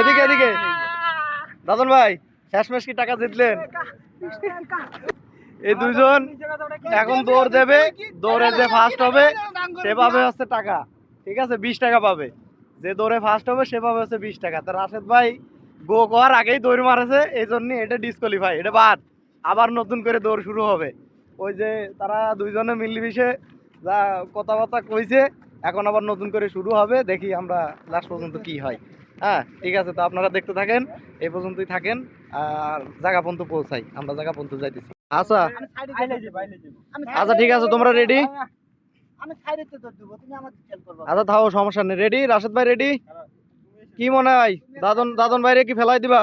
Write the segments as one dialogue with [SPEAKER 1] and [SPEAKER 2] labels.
[SPEAKER 1] এদিকে এদিকে। দাদন ভাই শেষমেশ কি টাকা জিতলেন? এই দুজন এখন দৌড় দেবে, দৌড়ে যে ফার্স্ট হবে সে পাবে হচ্ছে টাকা। ঠিক আছে, বিশ টাকা পাবে। যে দৌড়ে ফার্স্ট হবে সে পাবে হচ্ছে বিশ টাকা। তো রাশেদ ভাই গো করার আগেই দৌড় মারেছে এই জন্য এটা ডিসকোয়ালিফাই এটা বাদ। আবার নতুন করে দৌড় শুরু হবে। ওই যে তারা দুইজনে মিলেমিশে যা কথাবার্তা কইছে, এখন আবার নতুন করে শুরু হবে, দেখি আমরা লাস্ট পর্যন্ত কি হয়। হ্যাঁ ঠিক আছে তো আপনারা দেখতে থাকেন এই পর্যন্তই থাকেন আর জায়গা পর্যন্ত পৌঁছাই আমরা জায়গা পর্যন্ত যাইতেছি। আচ্ছা আচ্ছা ঠিক আছে তোমরা রেডি আচ্ছা থাও সমস্যা নেই রেডি রাশেদ ভাই রেডি কি মনে হয়? দাদন দাদন ভাইরে কি ফেলাই দিবা?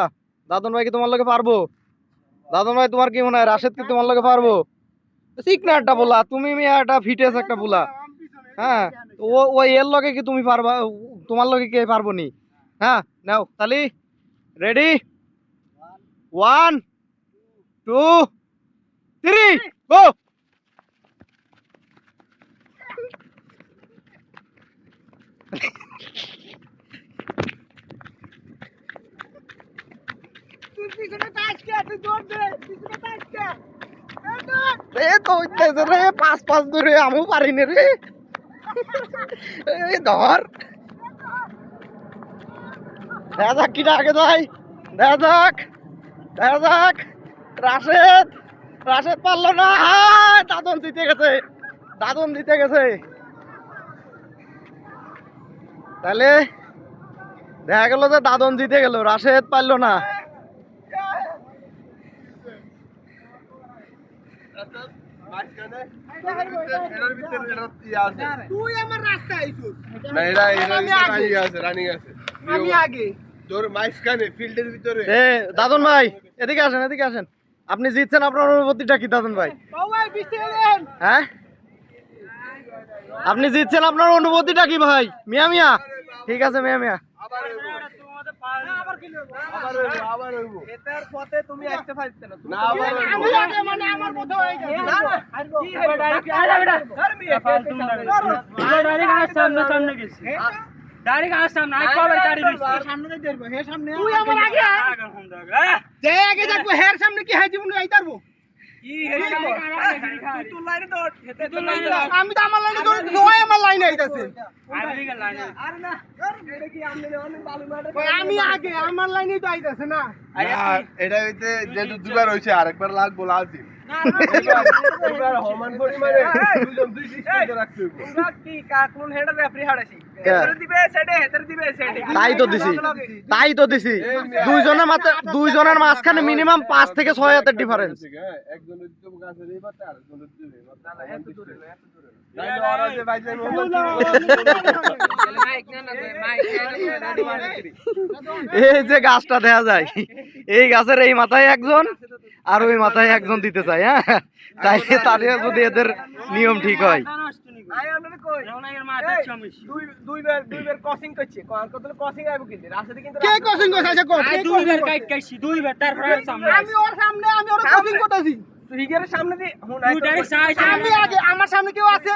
[SPEAKER 1] দাদন ভাই কি তোমার লোকে পারব? দাদন ভাই তোমার কি মনে হয়? রাশেদ কি তোমার লগে পারব? একটা বলা তুমি একটা ফিটেস একটা বলা হ্যাঁ ও ও এর লগে কি তুমি পারবা? তোমার লগে কে পারব নি? হ্যাঁ নাও তালি ready one two three go
[SPEAKER 2] তুই পিছনে তাস কে তুই দৌড় দে পিছনে তাস কে
[SPEAKER 1] এ তো হইতেছে রে পাঁচ পাঁচ ধরে আমিও পারিনি রে এই ধর দেখা যাক কিটা আগে যাই দেখা যাক। দেখা যাক। রাশেদ। রাশেদ পারল না। হায় দাদন দিতে গেছে। দাদন দিতে গেছে। তাহলে দেখা গেল যে দাদন জিতে গেল রাশেদ পারল না।
[SPEAKER 2] তুই আমার রাস্তায় আইছিস।
[SPEAKER 3] না আছে রানিং আছে।
[SPEAKER 2] আমি আগে
[SPEAKER 3] তোর মাঝখানে ফিল্ডের ভিতরে
[SPEAKER 1] এ দাদন ভাই এদিকে আসেন এদিকে আসেন আপনি জিতছেন আপনার অনুভূতিটা কি দাদন ভাই হ্যাঁ আপনি জিতছেন আপনার অনুভূতিটা কি ভাই মিয়া মিয়া ঠিক আছে মিয়া মিয়া
[SPEAKER 3] আবার হইবো। আবার হইবো, আবার হইবো।
[SPEAKER 2] এটার পথে তুমি আসতে পারতে না
[SPEAKER 3] না
[SPEAKER 2] আমি আগে মানে আমার মতো হয়ে গেছে ডাইরেক্ট আরে বেটা ধর্মি সামনে দেখব হে সামনে তুই আমার আগে যে আগে দেখব হের সামনে কি হাই জীবন আই পারব আমি তো আমার লাইনে দৌড় আমার লাইনে আইতাছে। আমি আগে আমার লাইনে তো আইতাছে না।
[SPEAKER 3] এটা হইতে যেহেতু দুবার হয়েছে আরেকবার লাগবো লাজিম
[SPEAKER 1] তাই তো দিছি দুইজনের দুইজনের মাঝখানে মিনিমাম পাঁচ থেকে ছয় হাতের ডিফারেন্স
[SPEAKER 3] এই যে
[SPEAKER 1] গাছটা দেখা যায়। এই গাছের এই মাথায় একজন আর ওই মাথায় একজন দিতে চায় হ্যাঁ? তাই তাহলে যদি এদের নিয়ম ঠিক হয়।
[SPEAKER 2] আচ্ছা কো কে আমি ওর সামনে আমি ওর কোচিং করতেছি। আমার সামনে কেউ আছে?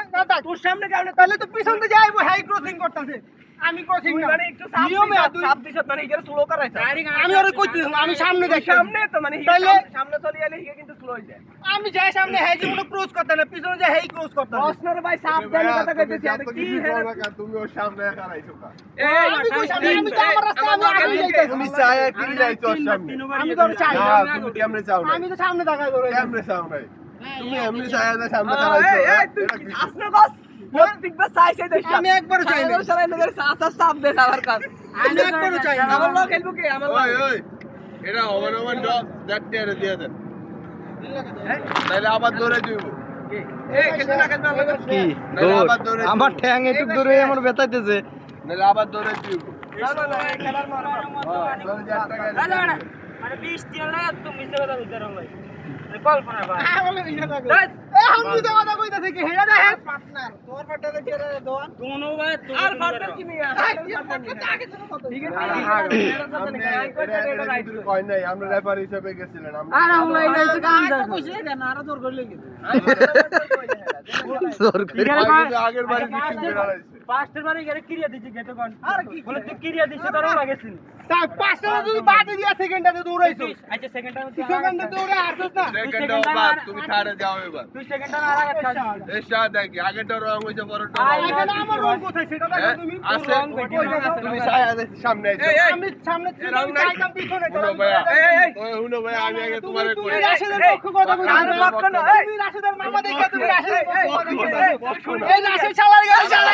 [SPEAKER 2] তোর সামনে তাহলে তো পিছন দিয়ে যাইবো হাই ক্রসিং করতেছে। আমি ক্রসিং না? নিয়মে তুই আমি ওরে কইতে আমি সামনে দেখি সামনে তো মানে সামনে চলে গেলে হিগে কিন্তু স্লো হয়ে যায়। আমি যাই সামনে হাই জীবন ক্রস করতে না পিছনে যে হাই ক্রস করতে প্রশ্নের ভাই সাবধানে কথা কইতেছি আর কি
[SPEAKER 3] তুমি ওর সামনে একা রাইছো কা।
[SPEAKER 2] আমি কই সামনে? আমি তো আমার রাস্তা আমি আগে যাইতাছি
[SPEAKER 3] তুমি চাই কি রাইছো ওর সামনে।
[SPEAKER 2] আমি তো চাই।
[SPEAKER 3] না তুমি কেমনে চাও না?
[SPEAKER 2] আমি তো সামনে দেখা ধরে।
[SPEAKER 3] কেমনে চাও নাই তুমি এমনি চাই না সামনে দাঁড়াইছো
[SPEAKER 2] আমি একবার চাই না আমি একবার চাই না
[SPEAKER 3] ওই ওই এটা ওভার ওভার ডগ দেখতে আরে দিয়ে দেন। তাহলে আবার দৌড়ে দিব।
[SPEAKER 1] কি?
[SPEAKER 3] নাহলে আবার দৌড়ে দিব।
[SPEAKER 1] আমার ঠ্যাং একটু দূরে আমার বেতাইতেছে।
[SPEAKER 3] নাহলে আবার দৌড়ে দিব। হ্যাঁ।
[SPEAKER 2] কথা কি
[SPEAKER 3] আমরা রেফারি হিসেবে গেছিলেন আমরা
[SPEAKER 1] জোর করে।
[SPEAKER 3] আর কিন্তু আগের বেড়াইছে
[SPEAKER 2] পাঁচটার বারে গেলে ক্রিয়া দিছি গেতে কোন? আর কি বলে তুই ক্রিয়া? দিছিস তোর লাগেছিস
[SPEAKER 4] তা পাঁচটা তুই বাদে দিয়া সেকেন্ডাতে দৌড়াইছো
[SPEAKER 2] আচ্ছা সেকেন্ডটা
[SPEAKER 4] সেকেন্ডে দৌড়ে আসছ না।
[SPEAKER 3] সেকেন্ড ওভার তুমি থার্ডে যাও এবার।
[SPEAKER 2] তুই সেকেন্ডটা আর আগে খাস
[SPEAKER 3] এই শাহ দেখি আগেরটা রং হয়েছে পরেরটা
[SPEAKER 2] আয়,
[SPEAKER 3] wrong
[SPEAKER 4] আমার রোল কোথায়? সেটা দেখো? তুমি
[SPEAKER 3] আছে। তুমি ছায়া সামনে আইছো
[SPEAKER 4] আমি সামনে
[SPEAKER 3] রং নাই।
[SPEAKER 4] চাইতাম পিছনে
[SPEAKER 3] হুনো ভাইয়া। ওই হুনো ভাইয়া আমি আগে
[SPEAKER 4] তুমি
[SPEAKER 3] তোমারে
[SPEAKER 4] তুমি রাশেদের পক্ষ কথা বলছো
[SPEAKER 3] রাশেদের পক্ষ না, এই।
[SPEAKER 4] রাশেদের মামা দেখে তুমি রাশেদের
[SPEAKER 3] এই। এই, না।
[SPEAKER 4] এই রাশেদ শালার গাড়ি শালা।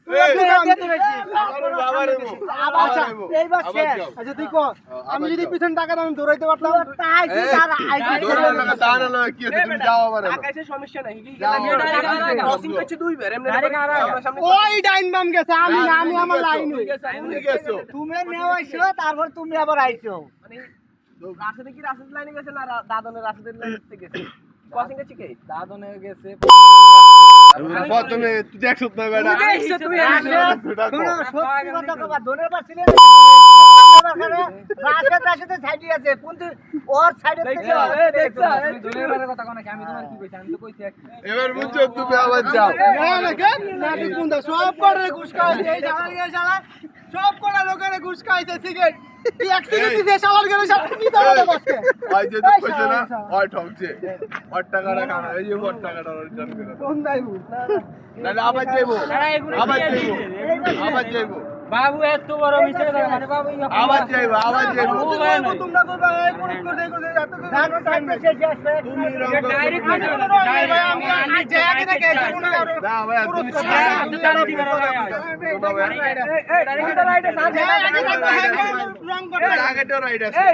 [SPEAKER 4] আমি আচ্ছা আচ্ছা। আচ্ছা যদি পিছনে আমি দৌড়াইতে পারতাম
[SPEAKER 3] টাকা
[SPEAKER 2] সমস্যা নাই
[SPEAKER 4] আমি আমার লাইন
[SPEAKER 3] তুমি
[SPEAKER 4] তারপর তুমি আবার আইছো
[SPEAKER 2] মানে রাশিদে কি রাশিদ লাইনে গেছে না দাদনের রাশিদের লাইনে গেছে ক্রসিং করছে কে দাদনে গেছে
[SPEAKER 3] প্রথমে তুই দেখছ না। বেটা
[SPEAKER 2] তুমি
[SPEAKER 4] শোনো সত্যি কথা কবা দোনের পার ছিলেন রাশেদ রাশেদের সাইডে আছে কিন্তু ওর সাইডে থেকে
[SPEAKER 2] দেখছ এ দেখছ তুমি দোনের বারে কথা কোন আমি তোমার কি কইছি? আমি তো কইছি এক
[SPEAKER 3] এবার বুঝছ তুমি আবার যাও।
[SPEAKER 4] কোনটা সব করে ঘুষ শালা সব করে লোকের ঘুষ সিগারেট।
[SPEAKER 3] আবার যাইবো আবার যাইবো আবার যাইবো
[SPEAKER 2] বাবু এত বড় বিষয় মানে বাবু
[SPEAKER 3] আওয়াজ যাইবো আওয়াজ যাইবো
[SPEAKER 4] তোমরা করবা এই করে করে করে এত তো জানো টাইম শেষ আসবে
[SPEAKER 3] তুমি
[SPEAKER 2] ডাইরেক্ট। ডাইরেক্ট
[SPEAKER 4] আমি আমি জায়গা থেকে কোনো
[SPEAKER 3] না ভাইয়া তুমি
[SPEAKER 4] পুরস্কার
[SPEAKER 3] ছায়া
[SPEAKER 4] দাও।
[SPEAKER 3] দিতে
[SPEAKER 2] দাঁড়াও,
[SPEAKER 3] পারবে
[SPEAKER 2] দাঁড়াও,
[SPEAKER 3] না।
[SPEAKER 2] দাঁড়াও।
[SPEAKER 3] শোনো ভাইয়া।
[SPEAKER 2] ডাইরেক্ট রাইটে সাথে
[SPEAKER 4] রং
[SPEAKER 3] এই
[SPEAKER 4] আগে
[SPEAKER 3] তো রাইড আছে।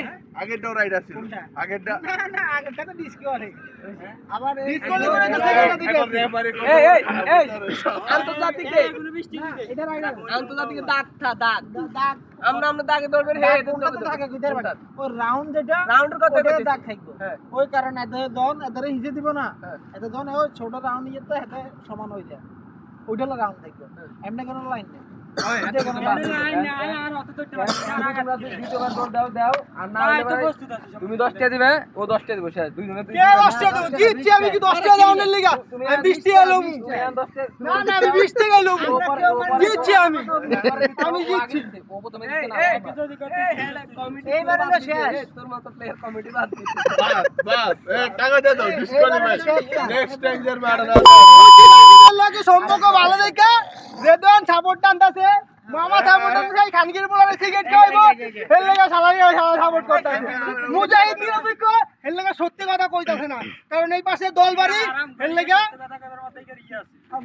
[SPEAKER 3] আগেরটাও রাইড আছে। আগেরটা
[SPEAKER 4] না না আগেরটা তো ডিস্ক করে আবার ডিস্ক করে
[SPEAKER 2] এই এই এই। আন্তর্জাতিক
[SPEAKER 4] এটা
[SPEAKER 2] আন্তর্জাতিক দাগ থা দাগ।
[SPEAKER 4] দাগ।
[SPEAKER 2] আমরা আমরা দাগে ধরবেন
[SPEAKER 4] কোনটা তো থাকে কিদের বাটা ও রাউন্ড যেটা
[SPEAKER 2] রাউন্ডের কথা
[SPEAKER 4] দাগ থাকবে।
[SPEAKER 2] হ্যাঁ।
[SPEAKER 4] ওই কারণে এত জন এতরে হিসে দিব না।
[SPEAKER 2] হ্যাঁ।
[SPEAKER 4] এত জন ওই ছোট রাউন্ড নিয়ে তো এত সমান হয়ে যায়। ওইটা রাউন্ড থাকবে। এমনি কোনো লাইন নেই। নেই
[SPEAKER 2] তুমি দশটা দিবে ও দশটা দিবে সে দুইজনে
[SPEAKER 4] কে দশটা দেবো? আমি কি দশটা রাউন্ডের লিগা? আমি বিশটি এলাম না না আমি বিশ থেকে এলাম জিতছি আমি। আমি। জিতছি। এইবারে তো শেষ।
[SPEAKER 2] তোর মতো প্লেয়ার কমিটি বাদ দিতে
[SPEAKER 3] বাস বাস এ টাকা দিয়ে দাও ডিসকাউন্ট নেক্সট টাইম যার মারা
[SPEAKER 4] লাগে সম্পর্ক ভালো দেখে রেদওয়ান সাপোর্ট টানতাছে মামা সাপোর্ট টানতাছে খানগির বলারে সিগারেট খাইবো এর লাগা সালারি সাপোর্ট করতাছে। মুজাহিদ নিরপেক্ষ এর লাগা সত্যি কথা কইতাছে না। কারণ এই পাশে দল বাড়ি এর লাগা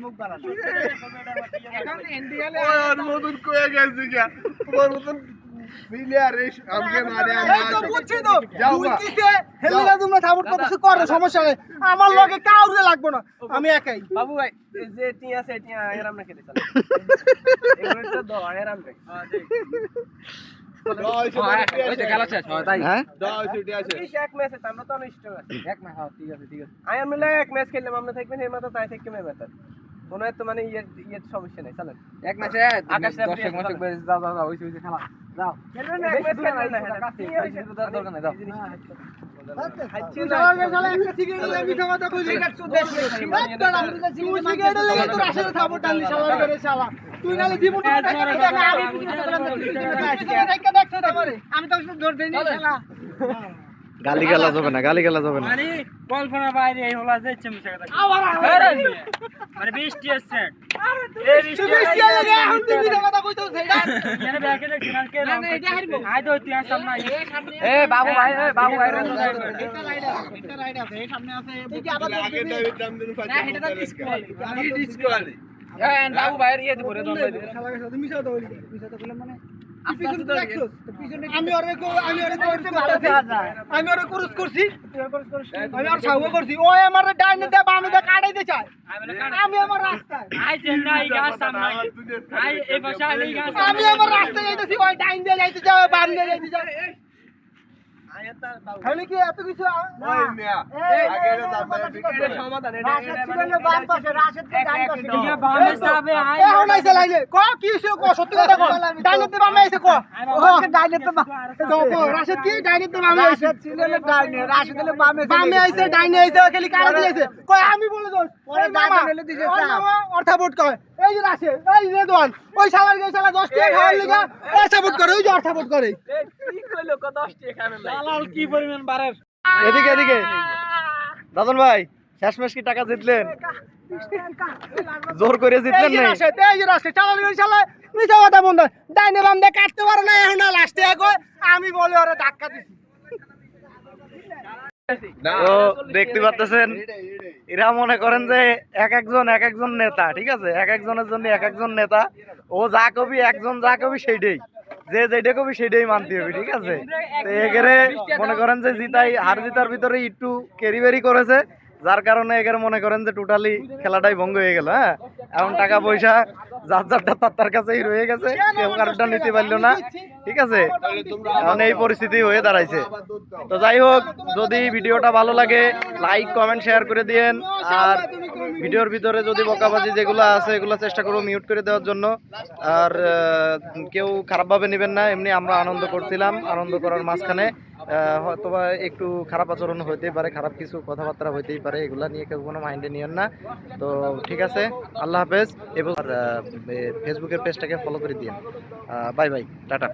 [SPEAKER 4] মুখ বাড়ানো এখন ইন্ডিয়ালে
[SPEAKER 3] ওর মতন কয়ে গেছে কি তোমার মতন
[SPEAKER 4] আমার লগে কাউরে লাগবে না। আমি একাই।
[SPEAKER 2] বাবু ভাই যে টিয়া আছে টিয়া না খেতে দো এরাম রে।
[SPEAKER 1] হ্যাঁ
[SPEAKER 2] এক ম্যাচ হ্যাঁ ঠিক আছে ঠিক আছে। আই আমরা এক ম্যাচ খেললাম আমরা থাকবেন এই মাথা তাই থেকে মে ম্যাচ মনে হয় তো মানে ইয়ে ইয়ে সমস্যা নাই চলেন।
[SPEAKER 5] এক ম্যাচে এক মাসে যাও যাও যাও হইছে খেলা। যাও।
[SPEAKER 2] খেলবেন না এক ম্যাচ খেলবেন না হ্যাঁ
[SPEAKER 5] দরকার নাই যাও।
[SPEAKER 4] জীবন আমি তো শালা
[SPEAKER 1] গালি গালা যাবে না গালি গালা যাবে না।
[SPEAKER 2] মানে কল্পনা বাইরে এই হলা যে চমচা কথা। মানে 20 টি আছে
[SPEAKER 4] তুই বেশি এখন তুই কথা কইছিস সেটা
[SPEAKER 2] এখানে ব্যাকে দেখছেন আর কে না না এটা হারবো। আই তো তুই সামনে
[SPEAKER 5] এ বাবু ভাই এ বাবু ভাই
[SPEAKER 4] এটা রাইড আছে এটা রাইড আছে এই সামনে আছে। এই যে আবার
[SPEAKER 3] আগের টাইমে দাম দিন ফাইট
[SPEAKER 4] এটা তো ডিসকাউন্ট
[SPEAKER 3] কি ডিসকাউন্ট
[SPEAKER 5] এ বাবু ভাই ইয়ে দিব রে দম ভাই
[SPEAKER 4] তুমি মিশাও তো মিশাও তো বললাম মানে আমি ওরে আমি ওরে আমি ওরে কোর্স করছি। আমি করছি। ও আমার ডাইনে দে আমি দে কাটাইতে চায় আমি আমার রাস্তায়।
[SPEAKER 2] আই চেন্নাই গাছ সামনে। আই এই পাশে আই গাছ
[SPEAKER 4] আমি আমার রাস্তায় যাইতেছি। ওই ডাইন দিয়ে যাইতে চায় বাম দিয়ে যাইতে চায় তাহলে কি এত কিছু। কয়, আমি বলে দোষ। এই মামা, ওর মামা এই যে রাশেদ, এই যে রেদওয়ান, ওই শালার গিয়ে দশ টাকা খাওয়ার করে, ওই যে অর্থাবোধ করে।
[SPEAKER 1] এদিকে এদিকে। দাদন ভাই শেষমেশ কি টাকা জিতলেন? জোর করে জিতলেন
[SPEAKER 4] যে এই যে রাশেদ, শালার গিয়ে শালা মিছা কথা বন্ধ। ডাইনে বাম দিয়ে কাটতে পারে না, এখন লাস্টে কয়, আমি বলে ওরে ধাক্কা দিছি।
[SPEAKER 1] তো দেখতে পাচ্ছেন। এরা মনে করেন যে এক একজন এক একজন নেতা ঠিক আছে? এক একজনের জন্য এক একজন নেতা। ও যা কবি একজন যা কবি সেইটাই। যে যেটা কবি সেটাই মানতে হবে ঠিক আছে? এখানে মনে করেন যে জিতাই, হার জিতার ভিতরে একটু ক্যারিবেরি করেছে। যার কারণে এখানে মনে করেন যে টোটালি খেলাটাই ভঙ্গ হয়ে গেল হ্যাঁ? এখন টাকা পয়সা যার যারটা তার তার কাছেই রয়ে গেছে, কেউ কারোটা নিতে পারল না, ঠিক আছে? এখন এই পরিস্থিতি হয়ে দাঁড়াইছে। তো যাই হোক, যদি ভিডিওটা ভালো লাগে লাইক কমেন্ট শেয়ার করে দিয়েন। আর ভিডিওর ভিতরে যদি বকাবাজি যেগুলো আছে, এগুলো চেষ্টা করব মিউট করে দেওয়ার জন্য। আর কেউ খারাপভাবে নেবেন না, এমনি আমরা আনন্দ করছিলাম, আনন্দ করার মাঝখানে। হয়তোবা একটু খারাপ আচরণ হইতেই পারে, খারাপ কিছু কথাবার্তা হইতেই পারে, এগুলা নিয়ে কেউ কোনো মাইন্ডে নিয়েন না। তো ঠিক আছে, আল্লাহ হাফেজ। এবং ফেসবুকের পেজটাকে ফলো করে দিন বাই বাই টাটা।